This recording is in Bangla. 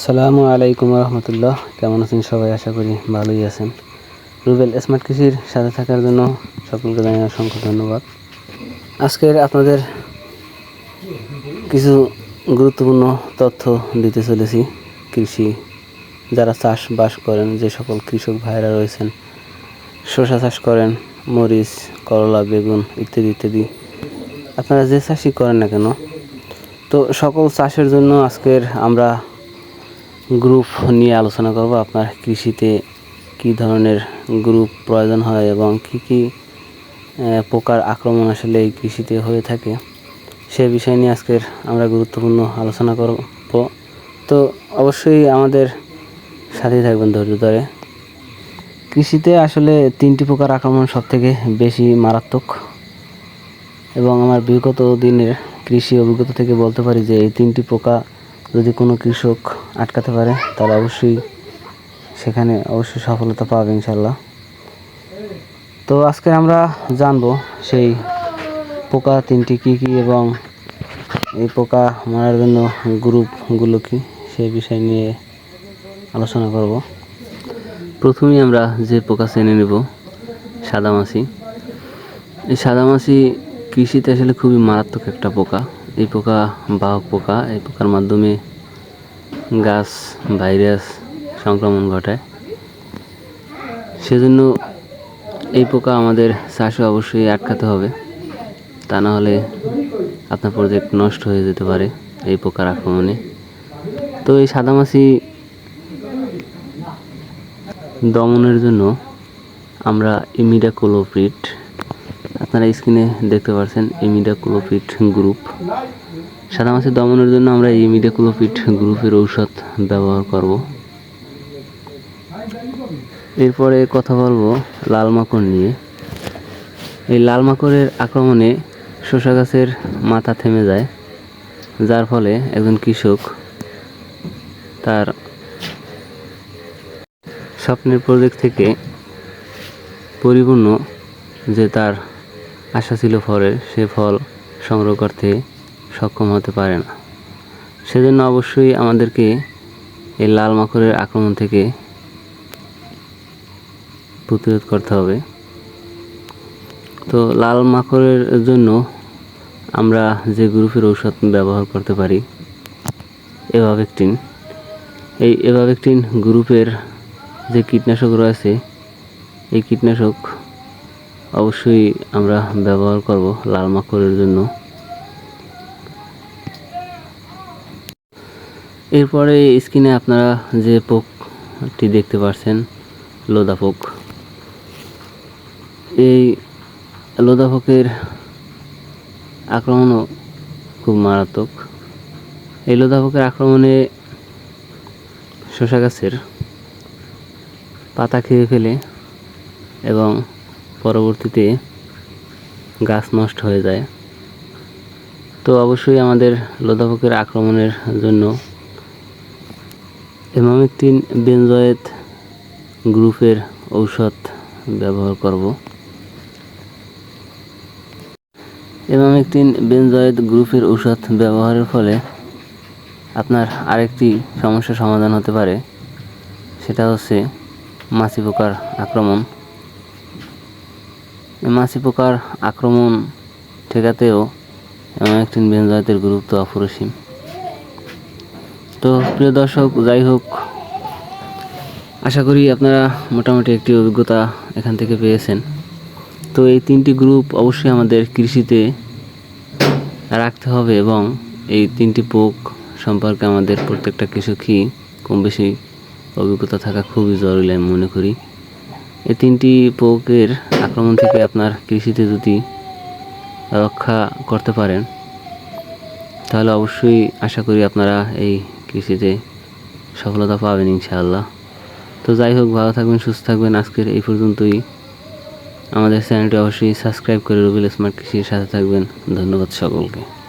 আসসালামু আলাইকুম রহমতুল্লাহ। কেমন আছেন সবাই? আশা করি ভালোই আছেন। রুবেল স্মার্ট কৃষির সাথে থাকার জন্য সকলকে জানাই অসংখ্য ধন্যবাদ। আজকের আপনাদের কিছু গুরুত্বপূর্ণ তথ্য দিতে চলেছি। কৃষি, যারা চাষবাস করেন, যে সকল কৃষক ভাইরা রয়েছেন, শসা চাষ করেন, মরিচ, করলা, বেগুন ইত্যাদি ইত্যাদি। আপনারা যে চাষই করেন না কেন? তো সকল চাষের জন্য আজকের আমরা গ্রুপ নিয়ে আলোচনা করব, আপনার কৃষিতে কি ধরনের গ্রুপ প্রয়োজন হয় এবং কি কি পোকার আক্রমণ আসলে এই কৃষিতে হয়ে থাকে, সে বিষয় নিয়ে আজকের আমরা গুরুত্বপূর্ণ আলোচনা করব। তো অবশ্যই আমাদের সাথেই থাকবেন ধৈর্য ধরে। কৃষিতে আসলে তিনটি পোকার আক্রমণ সব থেকে বেশি মারাত্মক এবং আমার বিগত দিনের কৃষি অভিজ্ঞতা থেকে বলতে পারি যে এই তিনটি পোকা যদি কোনো কৃষক আটকাতে পারে, তাহলে অবশ্যই সেখানে অবশ্যই সফলতা পাবে ইনশাল্লাহ তো আজকে আমরা জানব সেই পোকা তিনটি কি কি এবং এই পোকা মারার জন্য গ্রুপগুলো কি সেই বিষয় নিয়ে আলোচনা করব। প্রথমেই আমরা যে পোকা চেনে নেব, সাদামাছি। এই সাদামাছি কৃষিতে আসলে খুবই মারাত্মক একটা পোকা। এই পোকা বাহক পোকা, এই পোকার মাধ্যমে গাছ, ভাইরাস সংক্রমণ ঘটায়। সেজন্য এই পোকা আমাদের চাষে অবশ্যই আটকাতে হবে। তা না হলে আপনার প্রজেক্ট নষ্ট হয়ে যেতে পারে এই পোকার আক্রমণে। তো এই সাদামাছি দমনের জন্য আমরা ইমিডাক্লোপ্রিড আপনারা স্ক্রিনে দেখতে পাচ্ছেন ইমিডাক্লোপিড গ্রুপ সাদা মাছের দমনের জন্য আমরা এই ইমিডাক্লোপিড গ্রুপের ঔষধ ব্যবহার করব। এরপরে কথা বলব লাল মাকড় নিয়ে। এই লাল মাকড়ের আক্রমণে শসা গাছের মাথা থেমে যায়, যার ফলে একজন কৃষক তার স্বপ্নের প্রজেক্ট থেকে পরিপূর্ণ যে তার আশা ছিল ফলের, সে ফল সংগ্রহ করতে সক্ষম হতে পারে না। সেজন্য অবশ্যই আমাদেরকে এই লাল মাকড়ের আক্রমণ থেকে প্রতিরোধ করতে হবে। তো লাল মাকড়ের জন্য আমরা যে গ্রুপের ঔষধ ব্যবহার করতে পারি, এভাবেকটিন। এই এভাবেকটিন গ্রুপের যে কীটনাশক রয়েছে, এই কীটনাশক অবশ্যই আমরা ব্যবহার করব লাল মাকড়ের জন্য। এরপরে স্ক্রিনে আপনারা যে পোকটি দেখতে পাচ্ছেন লোদা পোক। এই লোদা পোকের আক্রমণও খুব মারাত্মক। এই লোদা পোকের আক্রমণে শসা গাছের পাতা খেয়ে ফেলে এবং পরবর্তীতে গাছ নষ্ট হয়ে যায়। তো অবশ্যই আমাদের লোদাপকের আক্রমণের জন্য এমামেকটিন বেনজয়েত গ্রুপের ঔষধ ব্যবহার করব। এমামেকটিন বেনজয়েত গ্রুপের ঔষধ ব্যবহারের ফলে আপনার আরেকটি সমস্যার সমাধান হতে পারে, সেটা হচ্ছে মাছি পোকার আক্রমণ। মাছি পোকার আক্রমণ ঠেকাতেও একটিন বেনজয়েতের গুরুত্ব অপরিসীম। তো প্রিয় দর্শক, যাই হোক, আশা করি আপনারা মোটামুটি একটি অভিজ্ঞতা এখান থেকে পেয়েছেন। তো এই তিনটি গ্রুপ অবশ্যই আমাদের কৃষিতে রাখতে হবে এবং এই তিনটি পোক সম্পর্কে আমাদের প্রত্যেকটা কৃষকই কম বেশি অভিজ্ঞতা থাকা খুবই জরুরি আমি মনে করি। এই তিনটি পোকের আক্রমণ থেকে আপনার কৃষিতে যদি রক্ষা করতে পারেন, তাহলে অবশ্যই আশা করি আপনারা এই কৃষিতে সফলতা পাবেন ইনশাআল্লাহ। তো যাই হোক, ভালো থাকবেন, সুস্থ থাকবেন। আজকের এই পর্যন্তই। আমাদের চ্যানেলটি অবশ্যই সাবস্ক্রাইব করে রবিল স্মার্ট কৃষির সাথে থাকবেন। ধন্যবাদ সকলকে।